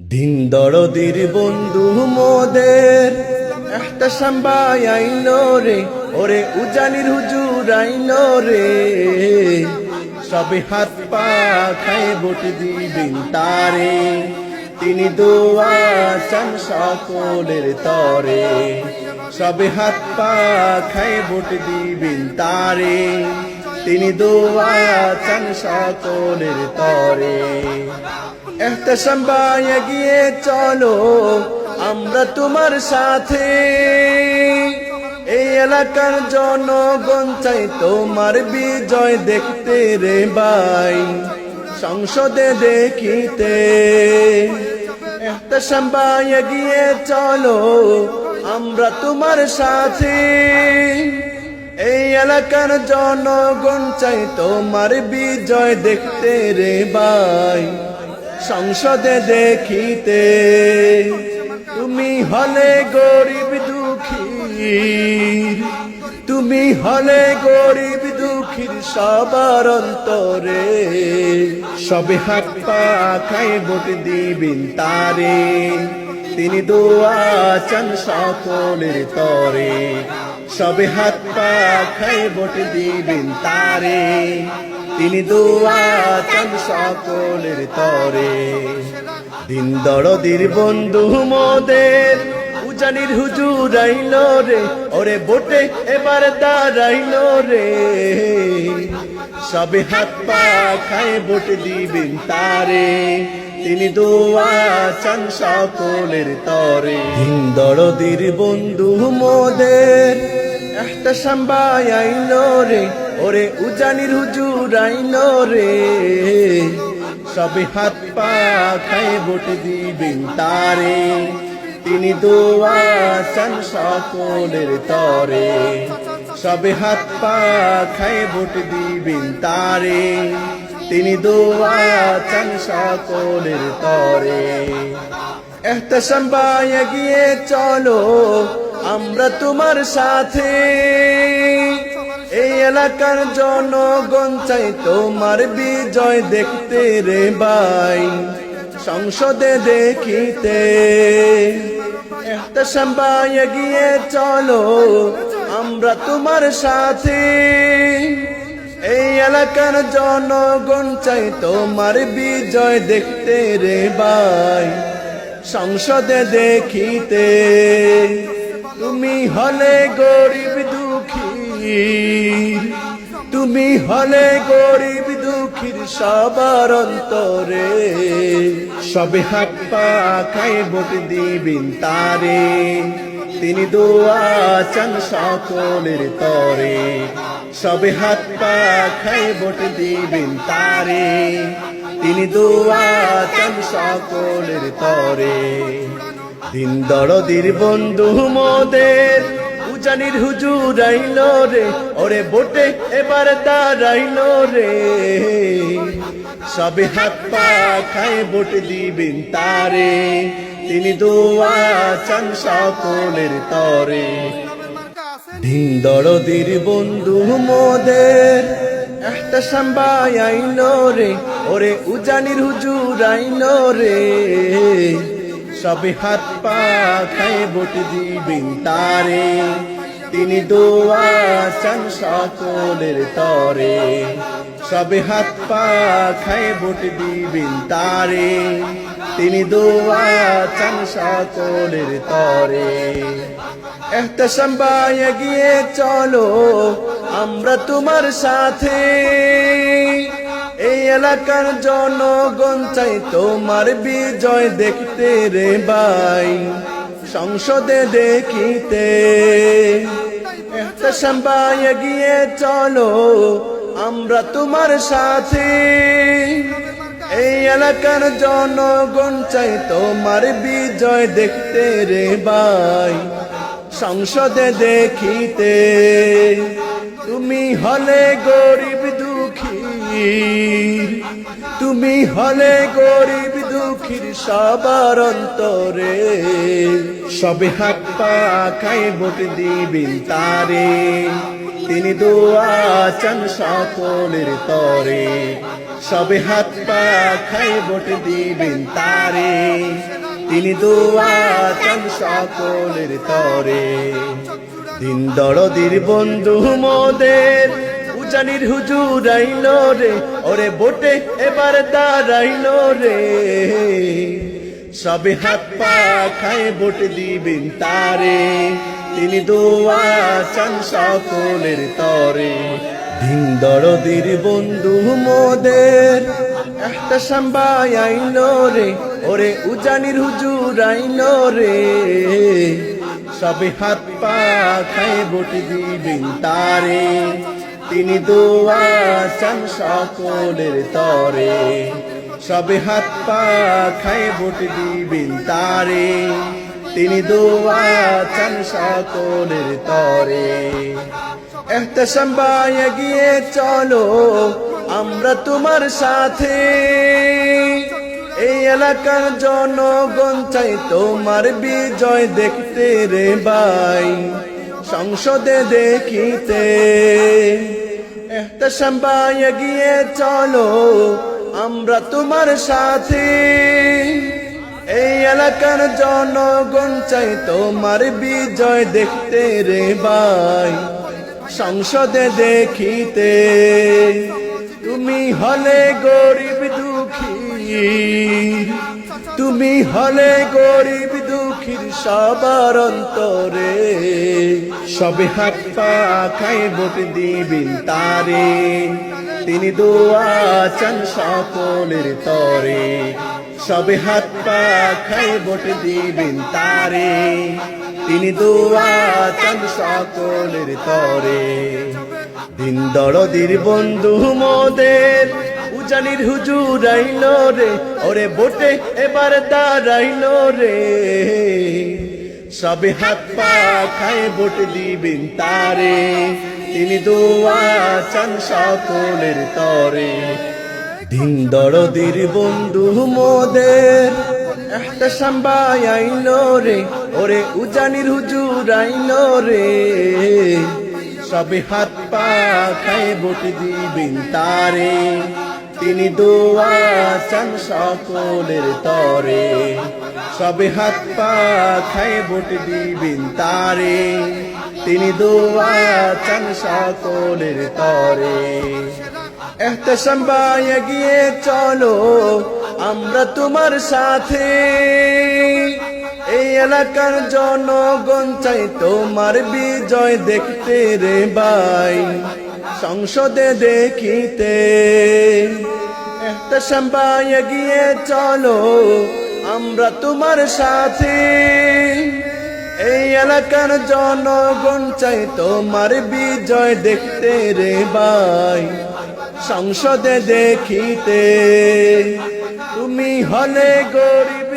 দিন দরদির বন্ধু মোদের। একটা সাম্বাই আইন রে, ওরে উজানির হুজুর আইলো রে। সবে হাত পা খায় ভোট দিবেন তারে, তিনি দোয়া চান সকলের তরে। সবে হাত পা খায় ভোট দিবেন তারে, তিনি দোয়া চান সকলের তরে। একটা সম্বায় গিয়ে চলো, আমরা তোমার সাথে। এই এলাকার জনগণ চাই তোমার বিজয় দেখতে রে ভাই, সংসদে দেখিতে। একটা সম্বায় গিয়ে চলো, আমরা তোমার সাথে। এই এলাকার জনগণ চাই তোমার বিজয় দেখতে রে ভাই সংসদে দেখিতে, তুমি হলে গরিব দুঃখী। তুমি হলে গরিব দুঃখীর সবার অন্তরে। সবে হাত পা খাই ভোট দিবেন তারে। তিনি দোয়া চান সকলের তরে। সবে হাত পা খাই ভোট দিবেন তারে। তিনি দোয়া চান সকলের তরে। দিন দরদির বন্ধু মোদের, উজানির হুজুর আইল রে। ওরে বোটে, এবার দাঁড়াইল রে। সবে হাত পা খায় ভোট দিবেন তারে। তিনি দোয়া চান সকলের তরে। দিন দরদির বন্ধু মোদের, একটা সাম্বাই আইল রে। ওরে উজানির হুজুর আইল রে। সবে হাত পা খায় ভোট দিবেন তারে। তিনি দোয়া সকলের তরে। সবে হাত পা খায় ভোট দিবেন তারে। তিনি দোয়া সকলের তরে। সম্বায় গিয়ে চলো, আমরা তোমার সাথে। এলাকার জনগণ চাই তোমার বিজয় দেখতে রে ভাই। সংসদে দেখিতে গিয়ে চলো, আমরা তোমার সাথে। এই এলাকার জনগণ চাই তোমার বিজয় দেখতে রে ভাই। সংসদে দেখিতে, তুমি হলে গরিব তুমি হলে গরিব দুঃখীর সবার অন্তরে। সবে হাত পা খাই ভোট দিবেন তারে। তিনি দোয়া চান সকলের তরে। সবে হাত পা খাই ভোট দিবেন তারে। তিনি দোয়া চান সকলের তরে। দিন দরদির বন্ধু মোদের উজানির হুজুর আইল রে, ওরে বোটে এবার দাঁড়াইল রে। সবে হাত পা খায় ভোট দিবেন তারে, তিনি দোয়া চান সকলের তরে। দিন দরদির বন্ধু মোদের, একটা সাম্বাই আইল রে, ওরে উজানির হুজুর আইল রে। সবে হাত পা খায় ভোট দিবেন তারে। তিনি দোয়া সকলের তরে। সবে হাত পা খায় ভোট দিবেন তারে। তিনি দোয়া সকলের তরে। একটা সম্বায় গিয়ে চলো, আমরা তোমার সাথে। এই এলাকার জনগণ চাই তোমার বিজয় দেখতে রে ভাই। সংসদে দেখিতে সম্বায় গিয়ে চলো, আমরা তোমার সাথে। এই এলাকার জনগণ চাই তোমার বিজয় দেখতে রে ভাই। সংসদে দেখিতে, তুমি হলে গরিব তুমি হলে গরিব দুঃখীর সবার অন্তরে। সবে হাত পা খাই ভোট দিবেন তারে। তিনি দোয়া চান সকলের তরে। সবে হাত পা খাই ভোট দিবেন তারে। তিনি দোয়া চান সকলের তরে। দিন দরদির বন্ধু মোদের উজানির হুজুর আইল রে, ওরে বোটে এবার দাঁড়াইল রে। সবে হাত পা খায় ভোট দিবেন তারে, তিনি দোয়া চান সকলের তরে। দিন দরদির বন্ধু মোদের, একটা সাম্বাই আইল রে, ওরে উজানির হুজুর আইল রে। সবে হাত পা খায় ভোট দিবেন তারে তিনি দোয়া চান সকলের তরে। সবে হাত পা খায় ভোট দিবেন তারে। তিনি দুয়াচান সকলের তরে। সম্বায় গিয়ে চলো, আমরা তোমার সাথে। এই এলাকার জনগণ চাই তোমার বিজয় দেখতে রে ভাই। সংসদে দেখিতে। সম্বায় গিয়ে চলো, আমরা তোমার সাথে। এই এলাকার জনগণ চাই তোমার বিজয় দেখতে রে ভাই। সংসদে দেখিতে, তুমি হলে গরিব দুঃখী। তুমি হলে গরিব দুঃখীর সবার অন্তরে। সবে হাত পা খাই ভোট দিবিন তারে। তিনি দোয়া চান সকলের তরে। সবে হাত পা খাই ভোট দিবেন তারে। তিনি দোয়া চান সকলের তরে। দিন দরদির বন্ধু মোদের উজানির হুজুর আইল রে, ওরে বোটে এবার দাঁড়াইল রে। সবে হাত পা খায় ভোট দিবেন তারে, তিনি দোয়া চান সকলের তরে। দিন দরদির বন্ধু মোদের, একটা সাম্বাই আইল রে, ওরে উজানির হুজুর আইল রে। সবে হাত পা খায় ভোট দিবেন তারে। তিনি দোয়া চান সকলের তরে। সবে হাত পা খায় ভোট দিবেন তারে। তিনি দোয়া চান সকলের তরে। সম্বায় গিয়ে চলো, আমরা তোমার সাথে। এই এলাকার জনগণ চাই তোমার বিজয় দেখতে রে ভাই। সংসদে দেখিতে। সম্বায় গিয়ে চলো, আমরা তোমার সাথে। এই এলাকার জনগণ চাই তোমার বিজয় দেখতে রে ভাই। সংসদে দেখিতে, তুমি হলে গরিব